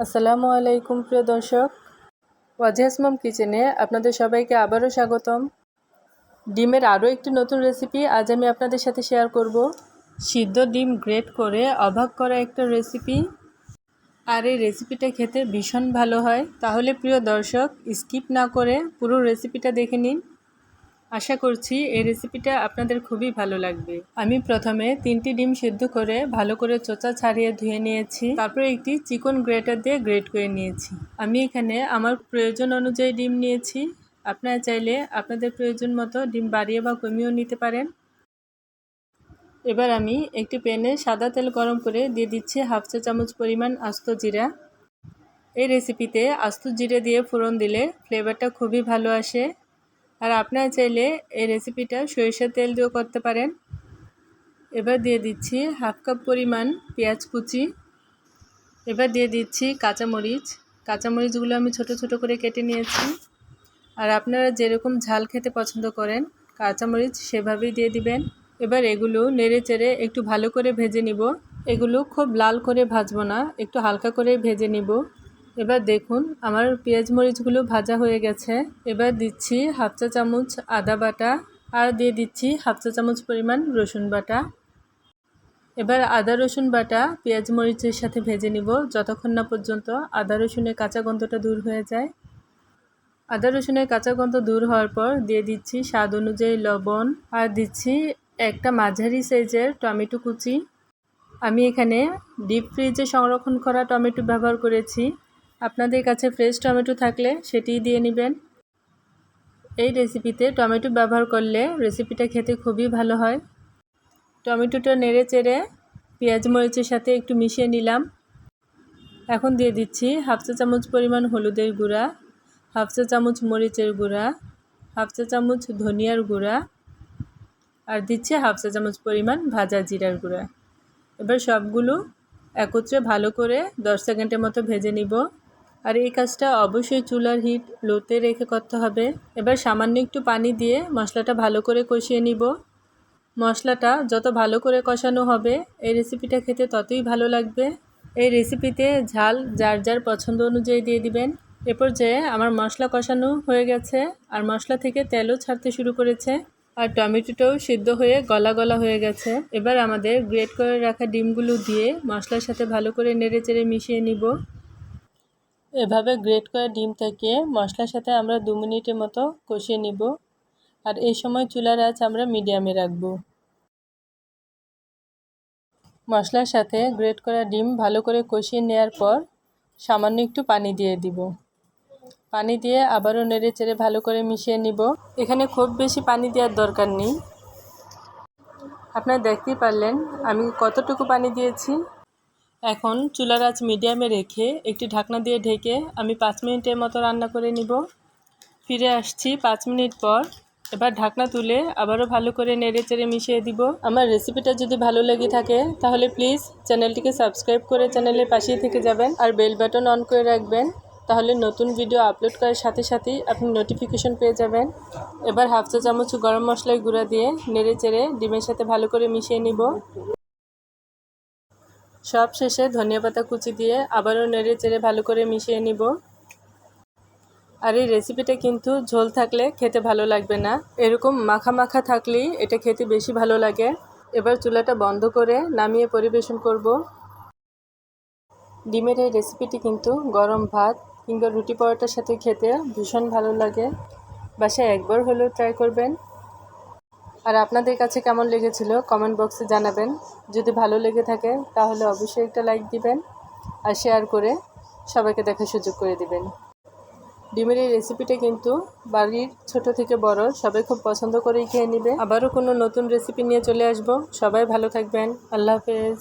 আসসালামু আলাইকুম, প্রিয় দর্শক। ওয়াজিহাস মম কিচেনে আপনাদের সবাইকে আবারও স্বাগতম। ডিমের আরও একটি নতুন রেসিপি আজ আমি আপনাদের সাথে শেয়ার করব। সিদ্ধ ডিম গ্রেট করে অবাক করা একটা রেসিপি। আর এই রেসিপিটা খেতে ভীষণ ভালো হয়। তাহলে, প্রিয় দর্শক, স্কিপ না করে পুরো রেসিপিটা দেখে নিন। আশা করছি এই রেসিপিটা আপনাদের খুবই ভালো লাগবে। আমি প্রথমে তিনটি ডিম সিদ্ধ করে ভালো করে চোচা ছাড়িয়ে ধুয়ে নিয়েছি। তারপরে একটি চিকন গ্রেটার দিয়ে গ্রেট করে নিয়েছি। আমি এখানে আমার প্রয়োজন অনুযায়ী ডিম নিয়েছি। আপনারা চাইলে আপনাদের প্রয়োজন মতো ডিম বাড়িয়ে বা কমিয়েও নিতে পারেন। এবার আমি একটি প্যানে সাদা তেল গরম করে দিয়ে দিচ্ছি হাফ চা চামচ পরিমাণ আস্ত জিরা। এই রেসিপিতে আস্ত জিরে দিয়ে ফোড়ন দিলে ফ্লেভারটা খুবই ভালো আসে। আর আপনারা চাইলে এই রেসিপিটা সরিষার তেল দিয়েও করতে পারেন। এবার দিয়ে দিচ্ছি হাফ কাপ পরিমাণ পেঁয়াজ কুচি। এবার দিয়ে দিচ্ছি কাঁচামরিচ। কাঁচামরিচগুলো আমি ছোট ছোট করে কেটে নিয়েছি। আর আপনারা যেরকম ঝাল খেতে পছন্দ করেন, কাঁচামরিচ সেভাবেই দিয়ে দিবেন। এবার এগুলো নেড়ে চেড়ে একটু ভালো করে ভেজে নিব। এগুলো খুব লাল করে ভাজবো না, একটু হালকা করে ভেজে নিব। এবার দেখুন, আমার পেঁয়াজ মরিচগুলো ভাজা হয়ে গেছে। এবার দিচ্ছি হাফ চা চামচ আদা বাটা আর দিয়ে দিচ্ছি হাফ চা চামচ পরিমাণ রসুন বাটা। এবার আদা রসুন বাটা পেঁয়াজ মরিচের সাথে ভেজে নিব যতক্ষণ না পর্যন্ত আদা রসুনের কাঁচা গন্ধটা দূর হয়ে যায়। আদা রসুনের কাঁচা গন্ধ দূর হওয়ার পর দিয়ে দিচ্ছি স্বাদ অনুযায়ী লবণ আর দিচ্ছি একটা মাঝারি সাইজের টমেটো কুচি। আমি এখানে ডিপ ফ্রিজে সংরক্ষণ করা টমেটো ব্যবহার করেছি। আপনাদের কাছে ফ্রেশ টমেটো থাকলে সেটিই দিয়ে নেবেন। এই রেসিপিতে টমেটো ব্যবহার করলে রেসিপিটা খেতে খুবই ভালো হয়। টমেটোটা নেড়ে চেড়ে পেঁয়াজ মরিচের সাথে একটু মিশিয়ে নিলাম। এখন দিয়ে দিচ্ছি হাফ চা চামচ পরিমাণ হলুদের গুঁড়া, হাফ চা চামচ মরিচের গুঁড়া, হাফ চা চামচ ধনিয়ার গুঁড়া আর দিচ্ছি হাফ চা চামচ পরিমাণ ভাজা জিরার গুঁড়া। এবার সবগুলো একত্রে ভালো করে দশ সেকেন্ডের মতো ভেজে নিব। আর এই কাজটা অবশ্যই চুলার হিট লোতে রেখে করতে হবে। এবার সামান্য একটু পানি দিয়ে মশলাটা ভালো করে কষিয়ে নিব। মশলাটা যত ভালো করে কষানো হবে, এই রেসিপিটা খেতে ততই ভালো লাগবে। এই রেসিপিতে ঝাল যার যার পছন্দ অনুযায়ী দিয়ে দিবেন। এ পর্যায়ে আমার মশলা কষানো হয়ে গেছে আর মশলা থেকে তেলও ছাড়তে শুরু করেছে আর টমেটোটাও সিদ্ধ হয়ে গলা গলা হয়ে গেছে। এবার আমাদের গ্রেট করে রাখা ডিমগুলো দিয়ে মশলার সাথে ভালো করে নেড়ে চেড়ে মিশিয়ে নিব। এভাবে গ্রেট করা ডিম থেকে মশলার সাথে আমরা দু মিনিটের মতো কষিয়ে নিব। আর এই সময় চুলার আঁচ আমরা মিডিয়ামে রাখব। মশলার সাথে গ্রেট করা ডিম ভালো করে কষিয়ে নেওয়ার পর সামান্য একটু পানি দিয়ে দিব। পানি দিয়ে আবারও নেড়ে চেড়ে ভালো করে মিশিয়ে নিব। এখানে খুব বেশি পানি দেওয়ার দরকার নেই। আপনারা দেখতেই পারলেন আমি কতটুকু পানি দিয়েছি। এখন চুলার আঁচ মিডিয়ামে রেখে একটি ঢাকনা দিয়ে ঢেকে আমি পাঁচ মিনিটের মতো রান্না করে নিব। ফিরে আসছি পাঁচ মিনিট পর। এবার ঢাকনা তুলে আবারও ভালো করে নেড়ে চেড়ে মিশিয়ে দিব। আমার রেসিপিটা যদি ভালো লেগে থাকে, তাহলে প্লিজ চ্যানেলটিকে সাবস্ক্রাইব করে চ্যানেলের পাশেই থেকে যাবেন আর বেল বাটন অন করে রাখবেন। তাহলে নতুন ভিডিও আপলোড করার সাথে সাথেই আপনি নোটিফিকেশন পেয়ে যাবেন। এবার হাফ চা চামচ গরম মশলার গুঁড়া দিয়ে নেড়ে চেড়ে ডিমের সাথে ভালো করে মিশিয়ে নিব। সব শেষে ধনিয়া পাতা কুচি দিয়ে আবারও নেড়ে চেড়ে ভালো করে মিশিয়ে নিব। আর এই রেসিপিটা কিন্তু ঝোল থাকলে খেতে ভালো লাগবে না। এরকম মাখা মাখা থাকলেই এটা খেতে বেশি ভালো লাগে। এবার চুলাটা বন্ধ করে নামিয়ে পরিবেশন করব। ডিমের এই রেসিপিটি কিন্তু গরম ভাত কিংবা রুটি পরোটার সাথে খেতে ভীষণ ভালো লাগে। বাসায় একবার হলেও ট্রাই করবেন। আর আপনাদের কাছে কেমন লেগেছিল কমেন্ট বক্সে জানাবেন। যদি ভালো লেগে থাকে, তাহলে অবশ্যই একটা লাইক দিবেন আর শেয়ার করে সবাইকে দেখার সুযোগ করে দিবেন। ডিমের এই রেসিপিটা কিন্তু বাড়ির ছোট থেকে বড় সবাই খুব পছন্দ করেই খেয়ে নেবে। আবারও কোনো নতুন রেসিপি নিয়ে চলে আসব। সবাই ভালো থাকবেন। আল্লাহ হাফেজ।